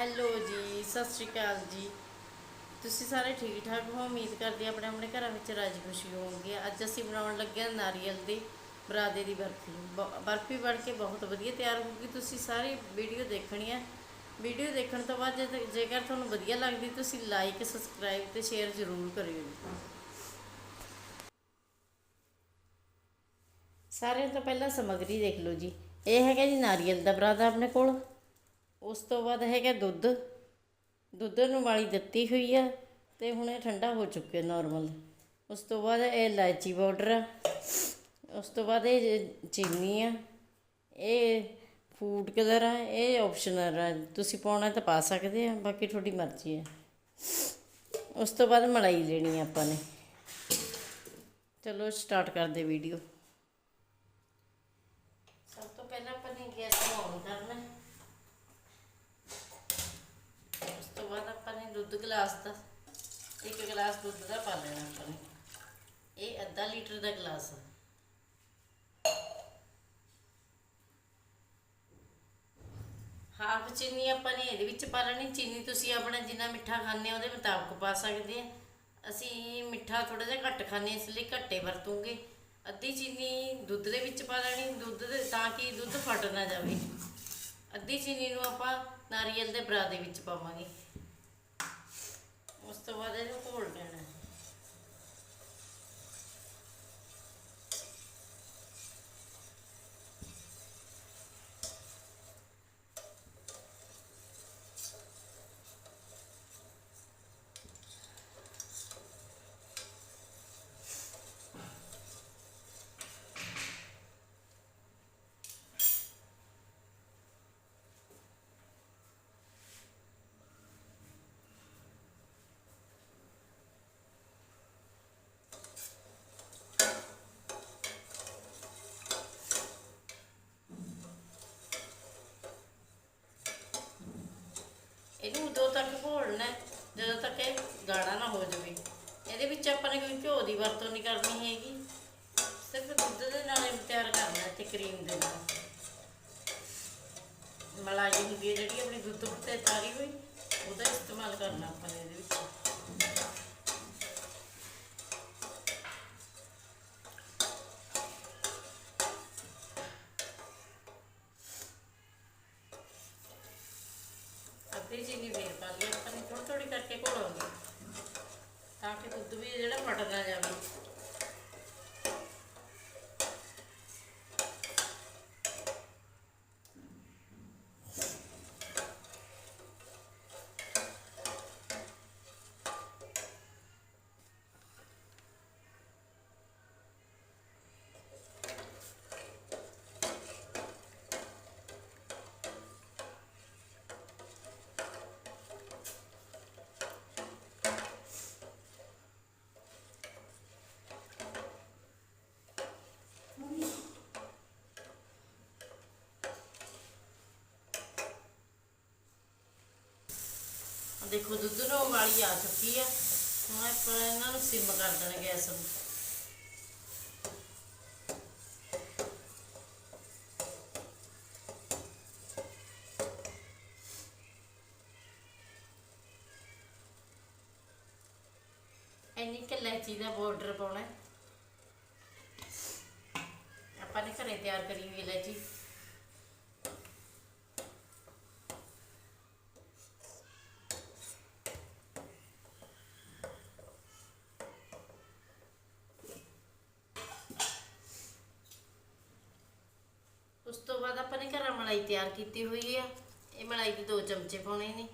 Hello ਜੀ, ਸਤਿ ਸ਼੍ਰੀ ਅਕਾਲ ਜੀ। ਤੁਸੀਂ ਸਾਰੇ ਠੀਕ ਠਾਕ ਹੋ? ਉਮੀਦ ਕਰਦੇ ਆਪਣੇ ਆਪਣੇ ਘਰਾਂ ਵਿੱਚ ਰਾਜੀ ਖੁਸ਼ੀ ਹੋਵੋਗੇ ਅੱਜ ਅਸੀਂ ਬਣਾਉਣ ਲੱਗੇ ਹਾਂ ਨਾਰੀਅਲ ਦੀ ਬਰਾਦੇ ਦੀ ਬਰਫੀ। ਬ- ਬਰਫੀ ਬਣ ਕੇ ਬਹੁਤ ਵਧੀਆ ਤਿਆਰ ਹੋਊਗੀ। ਤੁਸੀਂ ਸਾਰੀ ਵੀਡੀਓ ਦੇਖਣੀ ਹੈ। ਵੀਡੀਓ ਦੇਖਣ ਤੋਂ ਬਾਅਦ ਜੇ- ਜੇਕਰ ਤੁਹਾਨੂੰ ਵਧੀਆ ਲੱਗਦੀ, ਤੁਸੀਂ ਲਾਈਕ ਸਬਸਕ੍ਰਾਈਬ ਤੇ ਸ਼ੇਅਰ ਜ਼ਰੂਰ ਕਰਿਓ ਜੀ। ਸਾਰਿਆਂ ਤੋਂ ਪਹਿਲਾਂ ਸਮੱਗਰੀ ਦੇਖ ਲਓ ਜੀ। ਇਹ ਹੈਗਾ ਜੀ ਨਾਰੀਅਲ ਦਾ ਬਰਾਦਾ ਆਪਣੇ ਕੋਲ। ਉਸ ਤੋਂ ਬਾਅਦ ਹੈਗਾ ਦੁੱਧ। ਦੁੱਧ ਨੂੰ ਵਾਲੀ ਦਿੱਤੀ ਹੋਈ ਆ ਅਤੇ ਹੁਣ ਇਹ ਠੰਡਾ ਹੋ ਚੁੱਕਿਆ ਨੋਰਮਲ ਉਸ ਤੋਂ ਬਾਅਦ ਇਹ ਇਲਾਇਚੀ ਪਾਊਡਰ ਆ। ਉਸ ਤੋਂ ਬਾਅਦ ਇਹ ਚੀਨੀ ਆ। ਇਹ ਫੂਡ ਕਲਰ ਆ। ਇਹ ਆਪਸ਼ਨਲ ਆ। ਤੁਸੀਂ ਪਾਉਣਾ ਤਾਂ ਪਾ ਸਕਦੇ ਆ, ਬਾਕੀ ਤੁਹਾਡੀ ਮਰਜ਼ੀ ਆ। ਉਸ ਤੋਂ ਬਾਅਦ ਮਲਾਈ ਲੈਣੀ ਆ ਆਪਾਂ ਨੇ। ਚਲੋ ਸਟਾਰਟ ਕਰਦੇ ਵੀਡੀਓ ਸਭ ਤੋਂ ਪਹਿਲਾਂ ਆਪਾਂ ਨੇ ਗੈਸ ਨੂੰ ਔਨ ਕਰਨਾ ਹੈ। ਉਸ ਤੋਂ ਬਾਅਦ ਆਪਾਂ ਨੇ ਦੁੱਧ ਗਲਾਸ ਦਾ, ਇੱਕ ਗਲਾਸ ਦੁੱਧ ਦਾ ਪਾ ਲੈਣਾ ਆਪਾਂ ਨੇ। ਇਹ ਅੱਧਾ ਲੀਟਰ ਦਾ ਗਲਾਸ ਆ। ਹਾਫ ਚੀਨੀ ਆਪਾਂ ਨੇ ਇਹਦੇ ਵਿੱਚ ਪਾ ਲੈਣੀ। ਚੀਨੀ ਤੁਸੀਂ ਆਪਣਾ ਜਿੰਨਾ ਮਿੱਠਾ ਖਾਂਦੇ ਉਹਦੇ ਮੁਤਾਬਕ ਪਾ ਸਕਦੇ ਆ। ਅਸੀਂ ਮਿੱਠਾ ਥੋੜਾ ਜਿਹਾ ਘੱਟ ਖਾਂਦੇ ਇਸ ਲਈ ਘੱਟੇ ਵਰਤੂਗੇ। ਅੱਧੀ ਚੀਨੀ ਦੁੱਧ ਦੇ ਵਿੱਚ ਪਾ ਲੈਣੀ, ਦੁੱਧ ਦੇ ਤਾਂ ਕਿ ਦੁੱਧ ਫਟ ਨਾ ਜਾਵੇ। ਅੱਧੀ ਚੀਨੀ ਨੂੰ ਆਪਾਂ ਨਾਰੀਅਲ ਦੇ ਬਰਾ ਦੇ ਵਿੱਚ ਪਾਵਾਂਗੇ। ਉਸ ਤੋਂ ਬਾਅਦ ਇਹਨੂੰ ਘੋਲ ਲੈਣਾ ਇਹਨੂੰ ਉਦੋਂ ਤੱਕ ਘੋਲਣਾ ਜਦੋਂ ਤੱਕ ਇਹ ਗਾੜਾ ਨਾ ਹੋ ਜਾਵੇ। ਇਹਦੇ ਵਿੱਚ ਆਪਾਂ ਨੇ ਕੋਈ ਘਿਓ ਦੀ ਵਰਤੋਂ ਨਹੀਂ ਕਰਨੀ ਹੈਗੀ। ਸਿਰਫ ਦੁੱਧ ਦੇ ਨਾਲ ਇਹ ਤਿਆਰ ਕਰਨਾ ਹੈ ਤੇ ਕਰੀਮ ਦੇ ਨਾਲ। ਮਲਾਈ ਹੁੰਦੀ ਹੈ ਜਿਹੜੀ ਆਪਣੀ ਦੁੱਧ ਉੱਤੇ ਤਾਰੀ ਹੋਈ, ਉਹਦਾ ਇਸਤੇਮਾਲ ਕਰਨਾ ਆਪਾਂ ਨੇ ਇਹਦੇ ਵਿੱਚ ਅੱਧੀ ਚੀਨੀ ਫੇਰ ਪਾ ਲਈ ਆਪਾਂ ਨੇ ਥੋੜੀ ਥੋੜੀ ਕਰਕੇ ਘੋਲਾਂਗੇ ਤਾਂ ਕਿ ਦੁੱਧ ਵੀ ਜਿਹੜਾ ਫਟ ਨਾ ਜਾਵੇ। ਦੇਖੋ ਦੁੱਧ ਨੂੰ ਉਬਾਲੀ ਆ ਚੁੱਕੀ ਆ। ਹੁਣ ਆਪਾਂ ਇਹਨਾਂ ਨੂੰ ਸਿਮ ਕਰ ਦੇਣਾ ਗੈਸ ਨੂੰ। ਇੰਨੀ ਕਿ ਇਲਾਇਚੀ ਦਾ ਪਾਊਡਰ ਪਾਉਣਾ। ਆਪਾਂ ਨੇ ਘਰੇ ਤਿਆਰ ਕਰੀ ਹੋਈ ਇਲਾਇਚੀ ਉਸ ਤੋਂ ਘਰਾਂ ਮਲਾਈ ਤਿਆਰ ਕੀਤੀ ਹੋਈ ਆ। ਇਹ ਮਲਾਈ ਦੇ ਦੋ ਚਮਚੇ ਪਾਉਣੇ ਨੇ।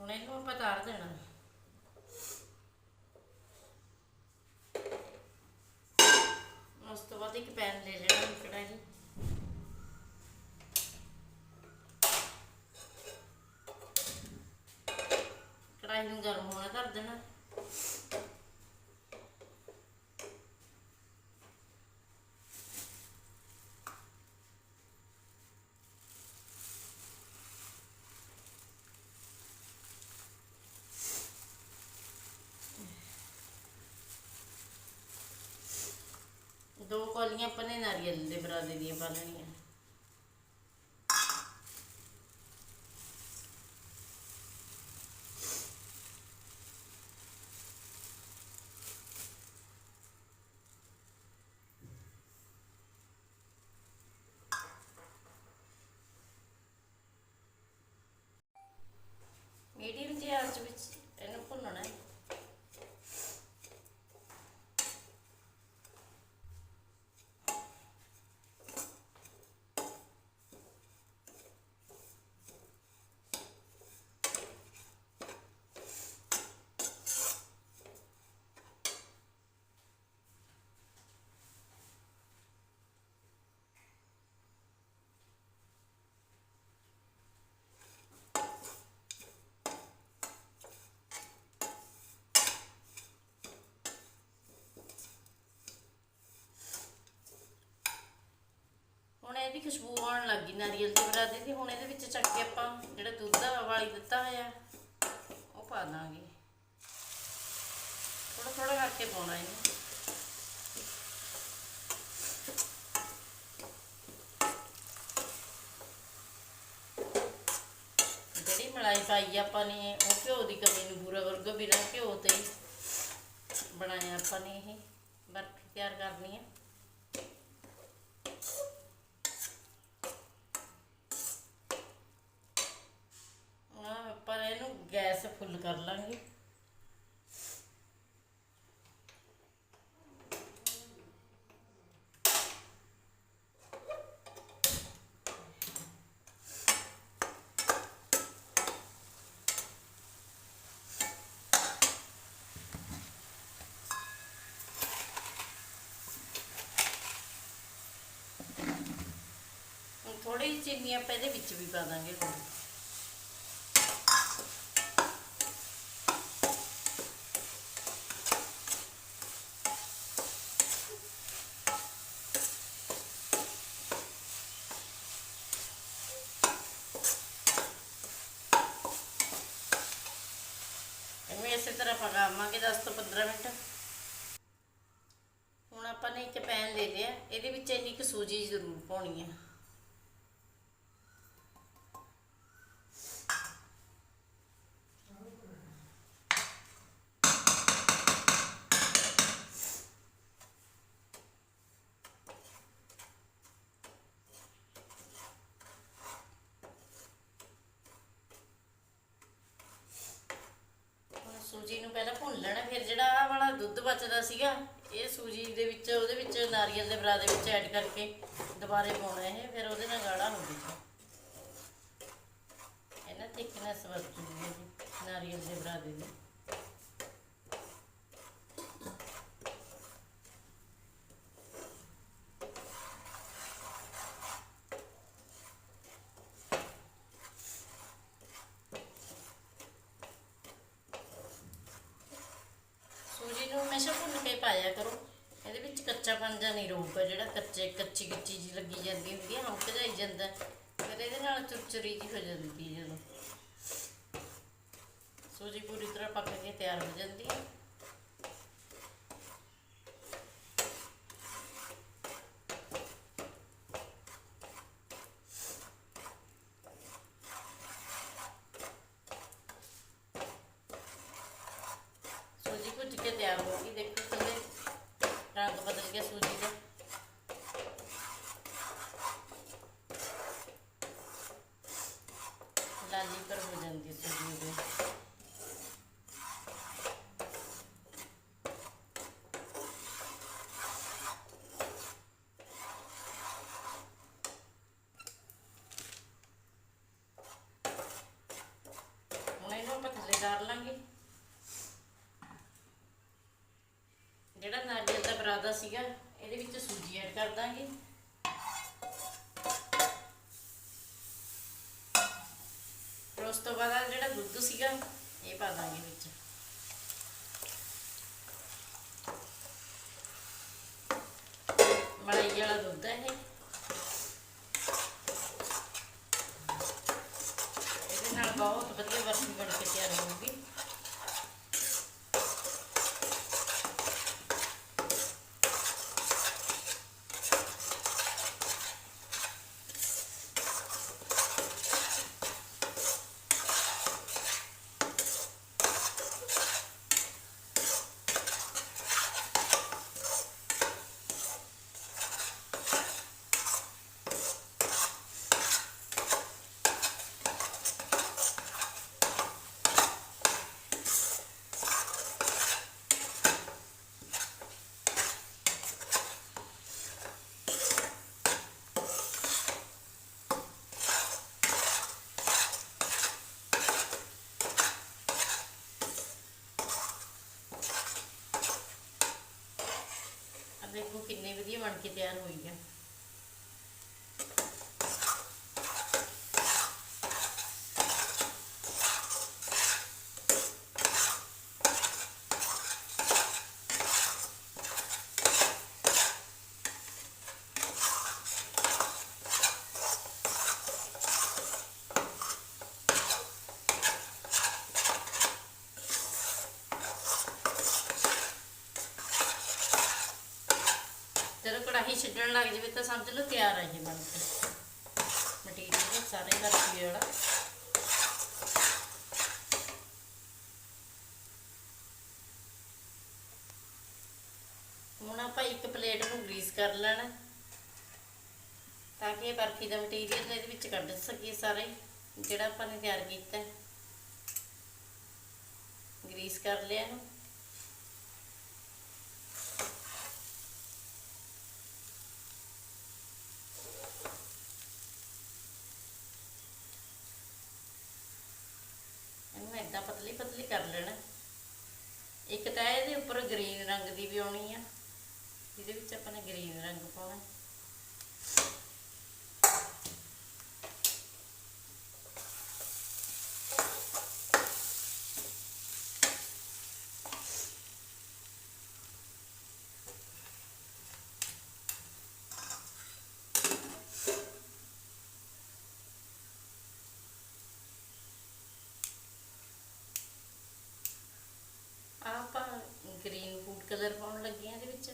ਹੁਣ ਇਹਨੂੰ ਆਪਾਂ ਤਾਰ ਦੇਣਾ। ਗਰਮ ਹੋਣਾ ਕਰ ਦੇਣਾ। ਦੋ ਕੋਲੀਆਂ ਆਪਾਂ ਨੇ ਨਾਰੀਅਲ ਦੇ ਬਰਾਦੇ ਦੀਆਂ ਪਾ ਲੈਣੀਆਂ। ਇਹਦੀ ਖੁਸ਼ਬੂ ਆਉਣ ਲੱਗੀ ਨਾਰੀਅਲ ਦੇ ਬਰਾਦੇ ਦੀ, ਹੁਣ ਇਹਦੇ ਵਿੱਚ ਚੱਕ ਕੇ ਆਪਾਂ ਜਿਹੜਾ ਦੁੱਧ ਆ, ਵਾਲੀ ਦਿੱਤਾ ਹੋਇਆ, ਉਹ ਪਾ ਦਾਂਗੇ। ਥੋੜਾ ਥੋੜਾ ਕਰਕੇ ਪਾਉਣਾ ਇਹਨੂੰ। ਜਿਹੜੀ ਮਲਾਈ ਪਾਈ ਆਪਾਂ ਨੇ, ਉਹ ਘਿਓ ਦੀ ਕਮੀ ਨੂੰ ਪੂਰਾ ਵਰਗੋ ਬਿਨਾਂ ਘਿਓ ਤੇ ਬਣਾਇਆ ਆਪਾਂ ਨੇ ਇਹ, ਬਰਫੀ ਤਿਆਰ ਕਰਨੀ ਹੈ ਹੁਣ ਆਪਾਂ ਇਹਨੂੰ ਗੈਸ ਫੁੱਲ ਕਰ ਲਾਂਗੇ ਹੁਣ ਥੋੜੀ ਜਿਹੀ ਚੀਨੀ ਆਪਾਂ ਇਹਦੇ ਵਿੱਚ ਵੀ ਪਾ ਦਾਂਗੇ ਹੁਣ ਇਸੇ ਤਰ੍ਹਾਂ ਪਕਾਵਾਂਗੇ 10 ਤੋਂ 15 ਮਿੰਟ। ਹੁਣ ਆਪਾਂ ਨੇ ਇੱਕ ਪੈਨ ਲੈ ਲਿਆ ਇਹਦੇ ਵਿੱਚ ਇੰਨੀ ਕੁ ਸੂਜੀ ਜ਼ਰੂਰ ਪਾਉਣੀ ਹੈ ਹੁਣ ਸੂਜੀ ਨੂੰ ਪਹਿਲਾਂ ਭੁੰਨ ਲੈਣਾ ਫਿਰ ਜਿਹੜਾ ਆਹ ਵਾਲਾ ਦੁੱਧ ਬਚਦਾ ਸੀਗਾ, ਇਹ ਸੂਜੀ ਦੇ ਵਿੱਚ, ਉਹਦੇ ਵਿੱਚ ਨਾਰੀਅਲ ਦੇ ਬਰਾ ਦੇ ਵਿੱਚ ਐਡ ਕਰਕੇ ਦੁਬਾਰੇ ਪਾਉਣਾ ਇਹ, ਫਿਰ ਉਹਦੇ ਨਾਲ ਗਾੜਾ ਹੋ ਜੂਗਾ ਇਹਨਾਂ ਥਿਕਨੈਸ ਵੱਧ ਜੂਗੀ ਨਾਰੀਅਲ ਦੇ ਬਰਾ ਦੇ ਦੀ ਸੂਜੀ ਨੂੰ ਹਮੇਸ਼ਾ ਭੁੰਨ ਕੇ ਪਾਇਆ ਕਰੋ ਇਹਦੇ ਵਿੱਚ ਕੱਚਾ ਪੰਜਾ ਨਹੀਂ ਰਹੂਗਾ ਜਿਹੜਾ ਕੱਚੇ, ਕੱਚੀ ਕੱਚੀ ਜੀ ਲੱਗੀ ਜਾਂਦੀ ਹੁੰਦੀ ਹੈ ਹਮਕ ਜਾਈ ਜਾਂਦਾ। ਫਿਰ ਇਹਦੇ ਨਾਲ ਚੁਰਚੁਰੀ ਜੀ ਹੋ ਜਾਂਦੀ ਜਦੋਂ। ਸੂਜੀ ਪੂਰੀ ਤਰ੍ਹਾਂ ਪੱਕ ਕੇ ਤਿਆਰ ਹੋ ਜਾਂਦੀ ਹੈ ਸੂਜੀ ਭੁੱਜ ਕੇ ਤਿਆਰ ਹੋ ਗਈ ਦੇਖੋ ਥੱਲੇ ਰੰਗ ਬਦਲ ਗਿਆ ਸੂਜੀ ਦਾ ਲਾਲੀ ਪਰ ਹੋ ਜਾਂਦੀ ਹੈ ਸੂਜੀ ਦੇ ਹੁਣ ਇਹਨੂੰ ਆਪਾਂ ਥੱਲੇ ਕਰ ਲਾਂਗੇ ਜਿਹੜਾ ਨਾਰੀਅਲ ਦਾ ਬਰਾਦਾ ਸੀਗਾ ਇਹਦੇ ਵਿੱਚ ਸੂਜੀ ਐਡ ਕਰ ਦਾਂਗੇ ਫਿਰ ਉਸ ਤੋਂ ਬਾਅਦ ਆਹ ਜਿਹੜਾ ਦੁੱਧ ਸੀਗਾ, ਇਹ ਪਾ ਦਾਂਗੇ ਵਿੱਚ। ਮਲਾਈ ਵਾਲਾ ਦੁੱਧ ਹੈ ਇਹ। ਇਹਦੇ ਨਾਲ ਬਹੁਤ ਵਧੀਆ ਬਰਫੀ ਬਣ ਕੇ ਤਿਆਰ ਹੋਊਗੀ। ਬਣ ਕੇ ਤਿਆਰ ਹੋਈ ਆ ਜਦੋਂ ਕੜਾਹੀ ਲੱਗ ਜਾਵੇ ਤਾਂ ਸਮਝ ਲਓ ਤਿਆਰ ਹੈ ਜੀ ਬਣ ਕੇ। ਮਟੀਰੀਅਲ ਸਾਰੇ ਬਰਫੀ ਵਾਲਾ ਹੁਣ ਆਪਾਂ ਇੱਕ ਪਲੇਟ ਨੂੰ ਗਰੀਸ ਕਰ ਲੈਣਾ। ਤਾਂ ਕਿ ਇਹ ਬਰਫੀ ਦਾ ਮਟੀਰੀਅਲ ਇਹਦੇ ਵਿੱਚ ਕੱਢ ਸਕੀਏ ਸਾਰੇ ਜਿਹੜਾ ਆਪਾਂ ਨੇ ਤਿਆਰ ਕੀਤਾ। ਹੈ ਗਰੀਸ ਕਰ ਲਿਆ ਇਹਨੂੰ ਏਦਾਂ ਪਤਲੀ ਪਤਲੀ ਕਰ ਲੈਣਾ ਇੱਕ ਤਾਂ ਇਹਦੇ ਉੱਪਰ ਗ੍ਰੀਨ ਰੰਗ ਦੀ ਵੀ ਆਉਣੀ ਆ। ਜਿਹਦੇ ਵਿੱਚ ਆਪਾਂ ਨੇ ਗ੍ਰੀਨ ਰੰਗ ਪਾਉਣਾ ਆਹ ਆਪਾਂ ਗ੍ਰੀਨ ਫੂਡ ਕਲਰ ਪਾਉਣ ਲੱਗੇ ਆ ਇਹਦੇ ਵਿੱਚ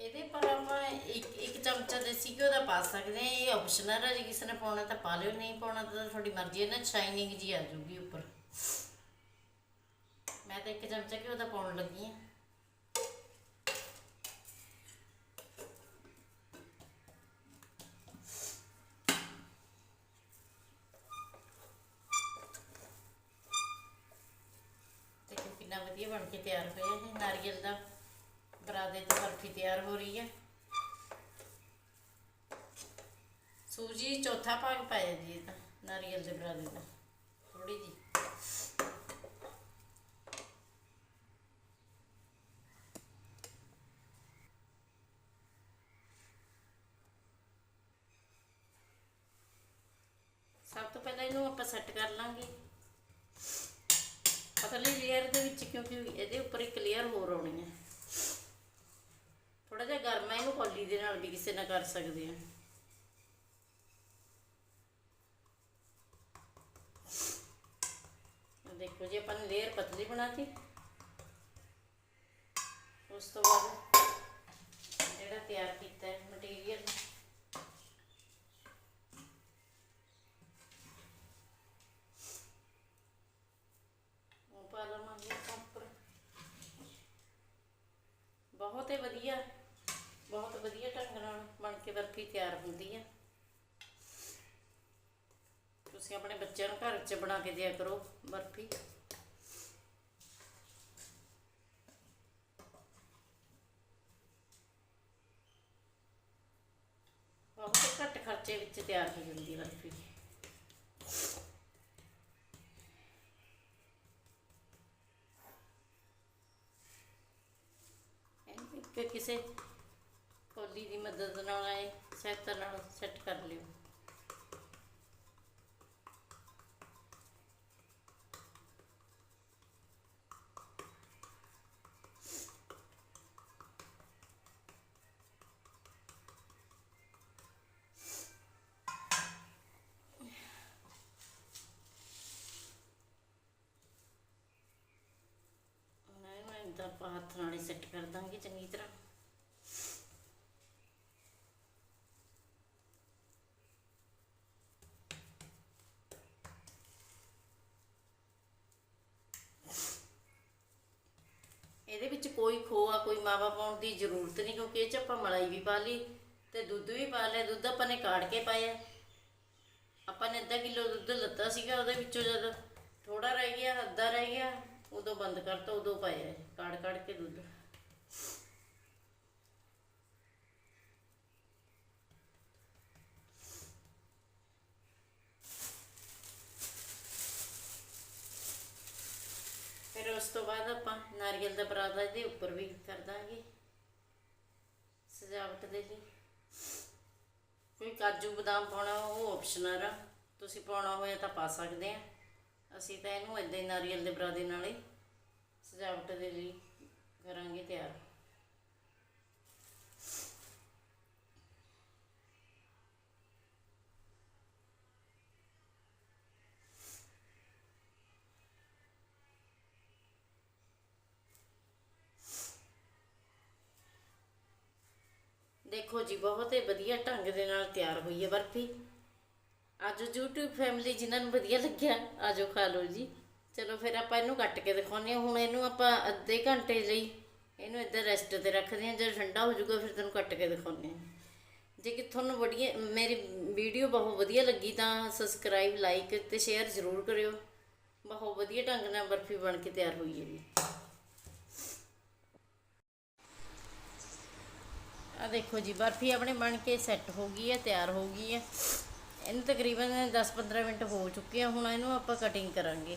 ਇਹਦੇ ਪਰ ਆਪਾਂ ਇੱਕ ਇੱਕ ਚਮਚਾ ਦੇਸੀ ਘਿਓ ਦਾ ਪਾ ਸਕਦੇ ਹਾਂ। ਇਹ ਆਪਸ਼ਨਲ ਹੈ ਜੇ ਕਿਸੇ ਨੇ ਪਾਉਣਾ ਤਾਂ ਪਾ ਲਿਓ, ਨਹੀਂ ਪਾਉਣਾ ਤਾਂ ਤੁਹਾਡੀ ਮਰਜ਼ੀ ਹੈ ਨਾ ਸ਼ਾਈਨਿੰਗ ਜੀ ਆ ਜੂਗੀ ਉੱਪਰ। ਮੈਂ ਤਾਂ ਇੱਕ ਚਮਚਾ ਘਿਓ ਦਾ ਪਾਉਣ ਲੱਗੀ ਹਾਂ। ਸੂਜੀ ਭਾਗ ਪਾਇਆ ਜੀ ਇਹ ਤਾਂ ਨਾਰੀਅਲ ਦੇ ਬਰਾਦੇ ਦਾ ਥੋੜੀ ਜੀ ਸਭ ਤੋਂ ਪਹਿਲਾਂ ਇਹਨੂੰ ਆਪਾਂ ਸੈੱਟ ਕਰ ਲਾਂਗੇ। ਪਤਲੀ ਲੇਅਰ ਦੇ ਵਿੱਚ ਕਿਉਂਕਿ ਇਹਦੇ ਉੱਪਰ ਇੱਕ ਲੇਅਰ ਹੋਰ ਆਉਣੀ ਹੈ। ਥੋੜਾ ਜਿਹਾ ਗਰਮ ਹੈ, ਇਹਨੂੰ ਕੌਲੀ ਦੇ ਨਾਲ ਵੀ ਕਿਸੇ ਨਾਲ ਕਰ ਸਕਦੇ ਆ ਆਹ ਦੇਖੋ ਜੀ ਆਪਾਂ ਨੇ ਲੇਅਰ ਪਤਲੀ ਬਣਾਤੀ। ਉਸ ਤੋਂ ਬਾਅਦ ਜਿਹੜਾ ਤਿਆਰ ਕੀਤਾ ਹੈ ਮਟੀਰੀਅਲ ਉਹ ਪਾ ਲਵਾਂਗੇ ਉੱਪਰ। ਬਹੁਤ ਹੀ ਵਧੀਆ, ਬਹੁਤ ਵਧੀਆ ਢੰਗ ਨਾਲ ਬਣ ਕੇ ਬਰਫੀ ਤਿਆਰ ਹੁੰਦੀ ਹੈ ਤੁਸੀਂ ਆਪਣੇ ਬੱਚਿਆਂ ਨੂੰ ਘਰ 'ਚ ਬਣਾ ਕੇ ਦਿਆ ਕਰੋ ਬਰਫੀ ਬਹੁਤ ਘੱਟ ਖਰਚੇ ਵਿੱਚ ਤਿਆਰ ਹੋ ਜਾਂਦੀ ਹੈ ਬਰਫੀ ਇਹਨੂੰ ਕਿਸੇ ਕੋਲੀ ਦੀ ਮਦਦ ਨਾਲ ਆਏ ਸਹਾਇਤਾ ਨਾਲ ਸੈੱਟ ਕਰ ਲਿਓ। ਇਹਦੇ ਵਿੱਚ ਕੋਈ ਖੋਆ ਕੋਈ ਮਾਵਾ ਪਾਉਣ ਦੀ ਜ਼ਰੂਰਤ ਨਹੀਂ ਕਿਉਂਕਿ ਇਹ ਚ ਆਪਾਂ ਮਲਾਈ ਵੀ ਪਾ ਲਈ ਤੇ ਦੁੱਧ ਵੀ ਪਾ ਲਿਆ ਦੁੱਧ ਆਪਾਂ ਨੇ ਕਾੜ ਕੇ ਪਾਇਆ। ਆਪਾਂ ਨੇ ਅੱਧਾ ਕਿਲੋ ਦੁੱਧ ਲੱਤਾ ਸੀਗਾ ਉਹਦੇ ਵਿੱਚੋਂ ਜਦ ਥੋੜਾ ਰਹਿ ਗਿਆ ਅੱਧਾ ਰਹਿ ਗਿਆ ਉਦੋਂ ਬੰਦ ਕਰਤਾ ਉਦੋਂ ਪਾਇਆ ਇਹ, ਕਾੜ ਕਾੜ ਕੇ ਦੁੱਧ ਫਿਰ ਉਸ ਤੋਂ ਬਾਅਦ ਆਪਾਂ ਨਾਰੀਅਲ ਦਾ ਪਰਾਠਾ ਇਹਦੇ ਉੱਪਰ ਵੀ ਕਰ ਦਾਂਗੇ। ਸਜਾਵਟ ਦੇ ਲਈ। ਕੋਈ ਕਾਜੂ ਬਦਾਮ ਪਾਉਣਾ ਉਹ ਆਪਸ਼ਨਲ ਆ। ਤੁਸੀਂ ਪਾਉਣਾ ਹੋਇਆ ਤਾਂ ਪਾ ਸਕਦੇ ਆ। ਅਸੀਂ ਤਾਂ ਇਹਨੂੰ ਇਦਾਂ ਹੀ ਨਾਰੀਅਲ ਦੇ ਪਰਾਠੇ ਨਾਲ ਹੀ ਸਜਾਵਟ ਦੇ ਲਈ ਕਰਾਂਗੇ ਤਿਆਰ। ਦੇਖੋ ਜੀ, ਬਹੁਤ ਹੀ ਵਧੀਆ ਢੰਗ ਦੇ ਨਾਲ ਤਿਆਰ ਹੋਈ ਹੈ ਬਰਫੀ। ਆਜੋ YouTube ਫੈਮਿਲੀ ਜਿਨ੍ਹਾਂ ਨੂੰ ਵਧੀਆ ਲੱਗਿਆ, ਆਜੋ ਖਾ ਲਓ ਜੀ। ਚਲੋ ਫਿਰ ਆਪਾਂ ਇਹਨੂੰ ਕੱਟ ਕੇ ਦਿਖਾਉਂਦੇ ਹਾਂ। ਹੁਣ ਇਹਨੂੰ ਆਪਾਂ ਅੱਧੇ ਘੰਟੇ ਲਈ ਇਹਨੂੰ ਇੱਧਰ ਰੈਸਟ ਤੇ ਰੱਖਦੇ ਹਾਂ। ਜਦੋਂ ਠੰਡਾ ਹੋ ਜਾਊਗਾ, ਫਿਰ ਤੈਨੂੰ ਕੱਟ ਕੇ ਦਿਖਾਉਂਦੇ ਹਾਂ। ਜੇ ਕਿ ਤੁਹਾਨੂੰ ਵਧੀਆ, ਮੇਰੀ ਵੀਡੀਓ ਬਹੁਤ ਵਧੀਆ ਲੱਗੀ ਤਾਂ ਸਬਸਕ੍ਰਾਈਬ ਲਾਈਕ ਤੇ ਸ਼ੇਅਰ ਜ਼ਰੂਰ ਕਰਿਓ। ਬਹੁਤ ਵਧੀਆ ਢੰਗ ਨਾਲ ਬਰਫੀ ਬਣ ਕੇ ਤਿਆਰ ਹੋਈ ਹੈ ਜੀ। ਆ ਦੇਖੋ ਜੀ, ਬਰਫੀ ਆਪਣੇ ਬਣ ਕੇ ਸੈੱਟ ਹੋ ਗਈ ਹੈ, ਤਿਆਰ ਹੋ ਗਈ ਹੈ। ਇਹਨੂੰ ਤਕਰੀਬਨ 10-15 ਮਿੰਟ ਹੋ ਚੁੱਕੇ ਆ, ਹੁਣ ਇਹਨੂੰ ਆਪਾਂ ਕਟਿੰਗ ਕਰਾਂਗੇ।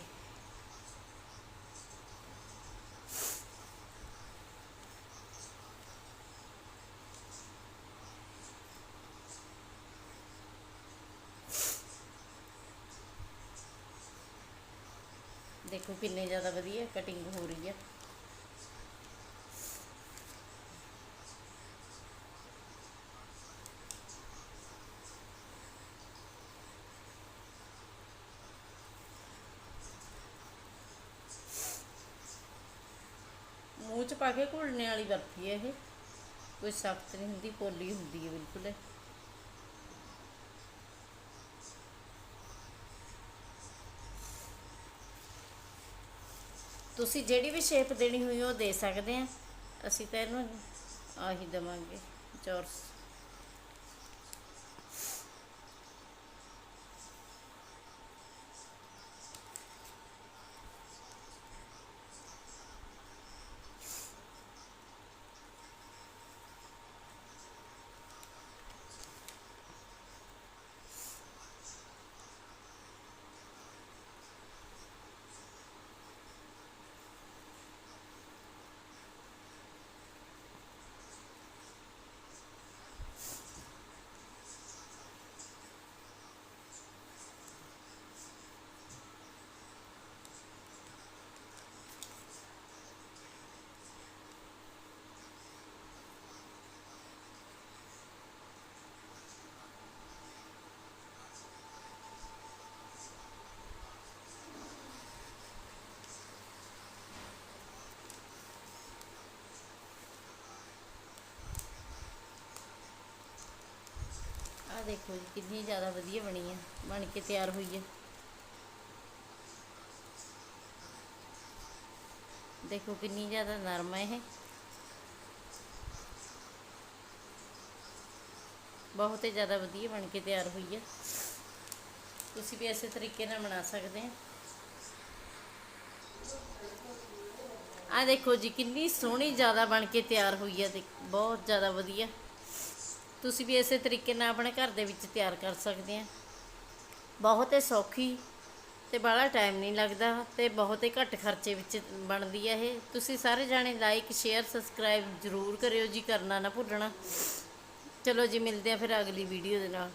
ਦੇਖੋ ਕਿੰਨੇ ਜ਼ਿਆਦਾ ਵਧੀਆ ਕਟਿੰਗ ਹੋ ਰਹੀ ਹੈ ਮੂੰਹ ਚ ਪਾ ਕੇ ਘੁਲਣੇ ਵਾਲੀ ਬਰਫੀ ਹੈ ਇਹ। ਕੋਈ ਸਖਤ ਨਹੀਂ ਹੁੰਦੀ ਪੋਲੀ ਹੁੰਦੀ ਹੈ ਬਿਲਕੁਲ ਤੁਸੀਂ ਜਿਹੜੀ ਵੀ ਸ਼ੇਪ ਦੇਣੀ ਹੋਈ ਉਹ ਦੇ ਸਕਦੇ ਆ। ਅਸੀਂ ਤਾਂ ਇਹਨੂੰ ਆਹੀ ਦੇਵਾਂਗੇ। ਚੌਰਸ। ਦੇਖੋ ਜੀ, ਕਿੰਨੀ ਜ਼ਿਆਦਾ ਵਧੀਆ ਬਣੀ ਆ, ਬਣ ਕੇ ਤਿਆਰ ਹੋਈ ਹੈ ਦੇਖੋ ਕਿੰਨੀ ਜ਼ਿਆਦਾ ਨਰਮ ਹੈ ਇਹ। ਬਹੁਤ ਹੀ ਜ਼ਿਆਦਾ ਵਧੀਆ ਬਣ ਕੇ ਤਿਆਰ ਹੋਈ ਹੈ ਤੁਸੀਂ ਵੀ ਇਸੇ ਤਰੀਕੇ ਨਾਲ ਬਣਾ ਸਕਦੇ ਹੋ ਆ ਦੇਖੋ ਜੀ, ਕਿੰਨੀ ਸੋਹਣੀ ਜ਼ਿਆਦਾ ਬਣ ਕੇ ਤਿਆਰ ਹੋਈ ਹੈ ਬਹੁਤ ਜ਼ਿਆਦਾ ਵਧੀਆ। ਤੁਸੀਂ ਵੀ ਇਸੇ ਤਰੀਕੇ ਨਾਲ ਆਪਣੇ ਘਰ ਦੇ ਵਿੱਚ ਤਿਆਰ ਕਰ ਸਕਦੇ ਆ। ਬਹੁਤ ਹੀ ਸੌਖੀ ਤੇ ਬੜਾ ਟਾਈਮ ਨਹੀਂ ਲੱਗਦਾ ਤੇ ਬਹੁਤ ਹੀ ਘੱਟ ਖਰਚੇ ਵਿੱਚ ਬਣਦੀ ਹੈ ਇਹ। ਤੁਸੀਂ ਸਾਰੇ ਜਾਣੇ ਲਾਈਕ ਸ਼ੇਅਰ ਸਬਸਕ੍ਰਾਈਬ ਜ਼ਰੂਰ ਕਰਿਓ ਜੀ, ਕਰਨਾ ਨਾ ਭੁੱਲਣਾ। ਚਲੋ ਜੀ, ਮਿਲਦੇ ਆ ਫਿਰ ਅਗਲੀ ਵੀਡੀਓ ਦੇ ਨਾਲ।